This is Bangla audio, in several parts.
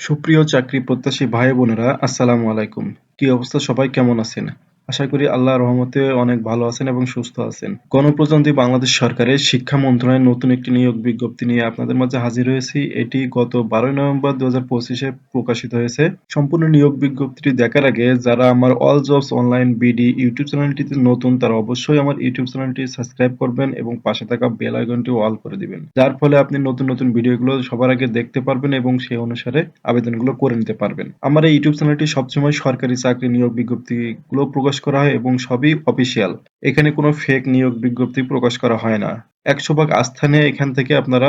সুপ্রিয় চাকরি প্রত্যাশী ভাই বোনেরা আসসালামু আলাইকুম। কি অবস্থা? সবাই কেমন আছেন? আশা করি আল্লাহর রহমতে অনেক ভালো আছেন এবং সুস্থ আছেন। গণপ্রজাতন্ত্রী বাংলাদেশ সরকারের শিক্ষা মন্ত্রণালয়ের নতুন একটি নিয়োগ বিজ্ঞপ্তি নিয়ে আপনাদের মাঝে হাজির হয়েছি। এটি গত বারোই নভেম্বর দু হাজার পঁচিশে প্রকাশিত হয়েছে। সম্পূর্ণ নিয়োগ বিজ্ঞপ্তিটি দেখার আগে যারা আমার all jobs online BD YouTube চ্যানেলটিতে নতুন, তারা অবশ্যই আমার ইউটিউব চ্যানেলটি সাবস্ক্রাইব করবেন এবং পাশে থাকা বেল আইকনটি অল করে দিবেন। যার ফলে আপনি নতুন নতুন ভিডিওগুলো সবার আগে দেখতে পারবেন এবং সেই অনুসারে আবেদনগুলো করে নিতে পারবেন। আমার এই ইউটিউব চ্যানেলটি সবসময় সরকারি চাকরি নিয়োগ বিজ্ঞপ্তিগুলো প্রকাশ করা হয় এবং সবই অফিসিয়াল এখানে কোনো ফেক নিয়োগ বিজ্ঞপ্তি প্রকাশ করা হয় না। একশো ভাগ আস্থা নিয়ে এখান থেকে আপনারা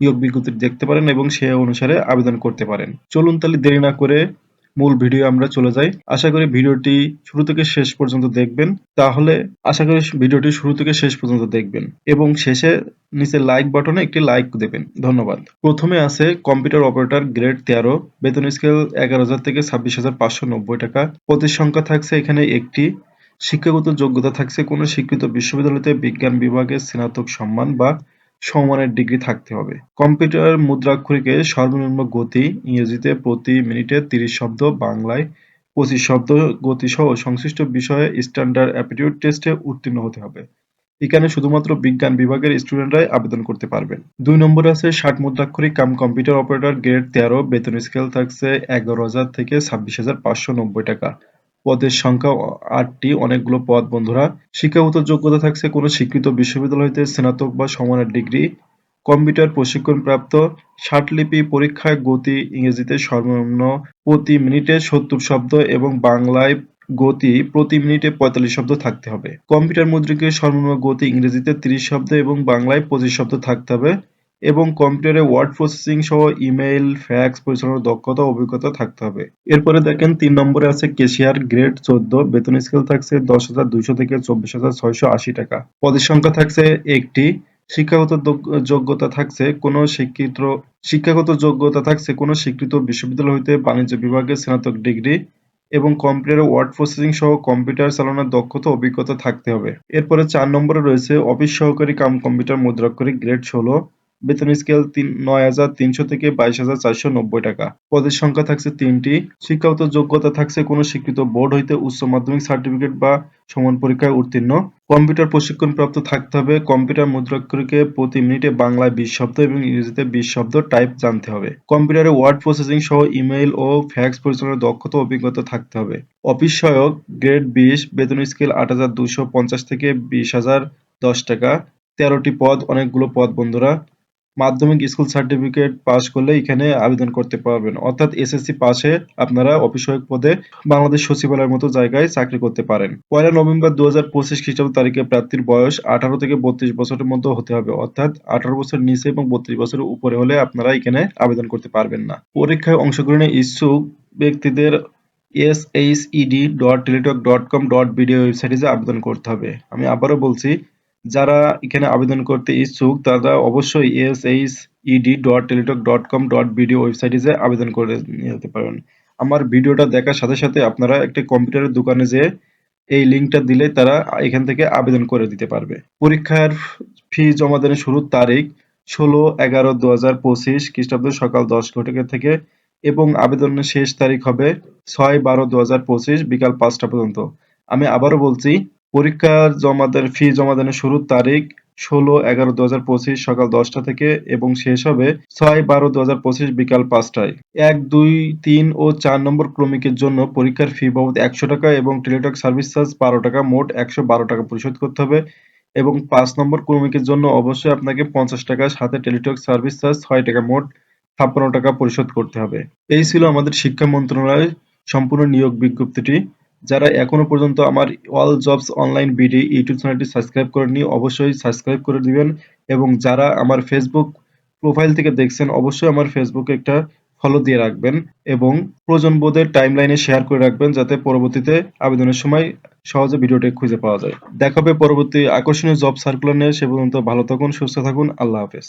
নিয়োগ বিজ্ঞপ্তি দেখতে পারেন এবং সে অনুসারে আবেদন করতে পারেন। চলুন তাহলে দেরি না করে মূল ভিডিও আমরা চলে যাই। আশা করি ভিডিওটি শুরু থেকে শেষ পর্যন্ত দেখবেন। তাহলে আশা করি ভিডিওটি শুরু থেকে শেষ পর্যন্ত দেখবেন। এবং শেষে নিচে লাইক বাটনে একটি লাইক দেবেন। ধন্যবাদ। প্রথমে আছে কম্পিউটার অপারেটর গ্রেড তেরো, বেতন স্কেল এগারো হাজার থেকে ছাব্বিশ হাজার পাঁচশো নব্বই টাকা। পদের সংখ্যা থাকছে এখানে একটি। শিক্ষাগত যোগ্যতা থাকছে কোনো শিক্ষিত বিশ্ববিদ্যালয়তে বিজ্ঞান বিভাগে স্নাতক সম্মান বা সমমানের ডিগ্রি থাকতে হবে। কম্পিউটার মুদ্রাক্ষরিকে সর্বনিম্ন গতি, ইংরেজিতে প্রতি মিনিটে তিরিশ শব্দ, বাংলায় পঁচিশ শব্দ গতি সহ সংশ্লিষ্ট বিষয়ে স্ট্যান্ডার্ড অ্যাপটিটিউড টেস্টে উত্তীর্ণ হতে হবে। এখানে শুধুমাত্র বিজ্ঞান বিভাগের স্টুডেন্টরাই আবেদন করতে পারবেন। দুই নম্বরে আছে ষাট মুদ্রাক্ষরিক কাম কম্পিউটার অপারেটর গ্রেড তেরো, বেতন স্কেল থাকছে এগারো হাজার থেকে ছাব্বিশ হাজার পাঁচশো নব্বই টাকা। পদের সংখ্যা আটটি। অনেকগুলো পদ, বন্ধুরা। শিক্ষাগত যোগ্যতা থাকছে কোনো স্বীকৃত বিশ্ববিদ্যালয় হইতে স্নাতক বা সমানের ডিগ্রি। কম্পিউটার প্রশিক্ষণপ্রাপ্ত ষাটলিপি পরীক্ষায় গতি ইংরেজিতে সর্বনিম্ন প্রতি মিনিটে সত্তর শব্দ এবং বাংলায় গতি প্রতি মিনিটে পঁয়তাল্লিশ শব্দ থাকতে হবে। কম্পিউটার মুদ্রিকের সর্বনিম্ন গতি ইংরেজিতে তিরিশ শব্দ এবং বাংলায় পঁচিশ শব্দ থাকতে হবে। এবং কম্পিউটারে ওয়ার্ড প্রসেসিং সহ ইমেইল ফ্যাক্স পরিচালনার দক্ষতা অভিজ্ঞতা থাকতে হবে। এরপরে দেখেন তিন নম্বরে আছে কেশিয়ার গ্রেড চোদ্দ, বেতন স্কেল থাকছে দশ হাজার দুইশো থেকে চব্বিশ হাজার ছয়শো আশি টাকা। পদের সংখ্যা থাকছে একটি, শিক্ষাগত যোগ্যতা থাকছে কোনো স্বীকৃত শিক্ষাগত যোগ্যতা থাকছে কোনো স্বীকৃত বিশ্ববিদ্যালয় হইতে বাণিজ্য বিভাগে স্নাতক ডিগ্রি এবং কম্পিউটারে ওয়ার্ড প্রসেসিং সহ কম্পিউটার চালানোর দক্ষতা অভিজ্ঞতা থাকতে হবে। এরপরে চার নম্বরে রয়েছে অফিস সহকারী কাম কম্পিউটার মুদ্রাক্ষরিক গ্রেড ষোলো বেতন স্কেল নয় হাজার তিনশো থেকে বাইশ হাজার চারশো নব্বই টাকা। পদের সংখ্যা থাকছে তিনটি। শিক্ষাগত যোগ্যতা থাকছে কোনো স্বীকৃত বোর্ড হইতে উচ্চ মাধ্যমিক সার্টিফিকেট বা সমান পরীক্ষায় উত্তীর্ণ। কম্পিউটার প্রশিক্ষণ প্রাপ্ত থাকতে হবে। কম্পিউটার মুদ্রাক্ষরকে প্রতি মিনিটে বাংলায় বিশ শব্দ এবং ইংরেজিতে বিশ শব্দ টাইপ জানতে হবে। কম্পিউটারে ওয়ার্ড প্রসেসিং সহ ইমেইল ও ফ্যাক্স পরিচালনার দক্ষতা অভিজ্ঞতা থাকতে হবে। অফিস সহায়ক গ্রেড বিশ, বেতন স্কেল আট হাজার দুশো পঞ্চাশ থেকে বিশ হাজার দশ টাকা। তেরোটি পদ, অনেকগুলো পদ, বন্ধুরা। মাধ্যমিক স্কুল সার্টিফিকেট পাশ করলে এখানে আবেদন করতে পারবেন। অর্থাৎ এসএসসি পাশে আপনারা অফিসয়ক পদে বাংলাদেশ সচিবালয়ের মতো জায়গায় চাকরি করতে পারেন। পয়লা নভেম্বর দু হাজার পঁচিশ খ্রিস্টাব্দ তারিখে প্রার্থীর বয়স আঠারো থেকে বত্রিশ বছরের মধ্যে হতে হবে। অর্থাৎ আঠারো বছর নিচে এবং বত্রিশ বছরের উপরে হলে আপনারা এখানে আবেদন করতে পারবেন না। পরীক্ষায় অংশগ্রহণে ইচ্ছুক ব্যক্তিদের S H ED dot Teletalk dot com dot BDO ওয়েবসাইটে আবেদন করতে হবে। আমি আবারও বলছি যারা এখানে আবেদন করতে ইচ্ছুক, তারা অবশ্যই S H ED dot Teletalk dot com dot video ওয়েবসাইটে যে আবেদন করে নিতে পারবেন আমার ভিডিওটা দেখার সাথে সাথে আপনারা একটি কম্পিউটারের দোকানে যেয়ে এই লিঙ্কটা দিলে তারা এখান থেকে আবেদন করে দিতে পারবে। পরীক্ষার ফি জমা দেওয়ার শুরুর তারিখ ষোলো এগারো দু হাজার পঁচিশ খ্রিস্টাব্দ সকাল দশ ঘটিকা থেকে এবং আবেদনের শেষ তারিখ হবে ছয় বারো দু হাজার পঁচিশ বিকাল পাঁচটা পর্যন্ত। আমি আবারও বলছি পরীক্ষার জমাদান ফি জমা জমাদানের শুরুর তারিখ ষোলো এগারো দু হাজার পঁচিশ সকাল দশটা থেকে এবং শেষ হবে ছয় বারো দু হাজার পঁচিশ বিকাল পাঁচটায়। এক, দুই, তিন ও চার নম্বর ক্রমিকের জন্য পরীক্ষার ফি বাবদ একশো টাকা এবং টেলিটক সার্ভিস চার্জ বারো টাকা, মোট একশো বারো টাকা পরিশোধ করতে হবে। এবং পাঁচ নম্বর ক্রমিকের জন্য অবশ্যই আপনাকে পঞ্চাশ টাকা, সাথে টেলিটক সার্ভিস চার্জ ছয় টাকা, মোট ছাপ্পান্ন টাকা পরিশোধ করতে হবে। এই ছিল আমাদের শিক্ষা মন্ত্রণালয়ের সম্পূর্ণ নিয়োগ বিজ্ঞপ্তিটি। যারা এখনও পর্যন্ত আমার all jobs online BD YouTube চ্যানেলটি সাবস্ক্রাইব করেননি, অবশ্যই সাবস্ক্রাইব করে দিবেন এবং যারা আমার ফেসবুক প্রোফাইল থেকে দেখছেন, অবশ্যই আমার ফেসবুকে একটা ফলো দিয়ে রাখবেন এবং প্রয়োজন বোধের টাইম লাইনে শেয়ার করে রাখবেন যাতে পরবর্তীতে আবেদনের সময় সহজে ভিডিওটি খুঁজে পাওয়া যায়। দেখাবে পরবর্তী আকর্ষণীয় জব সার্কুলার নিয়ে। সে পর্যন্ত ভালো থাকুন, সুস্থ থাকুন। আল্লাহ হাফেজ।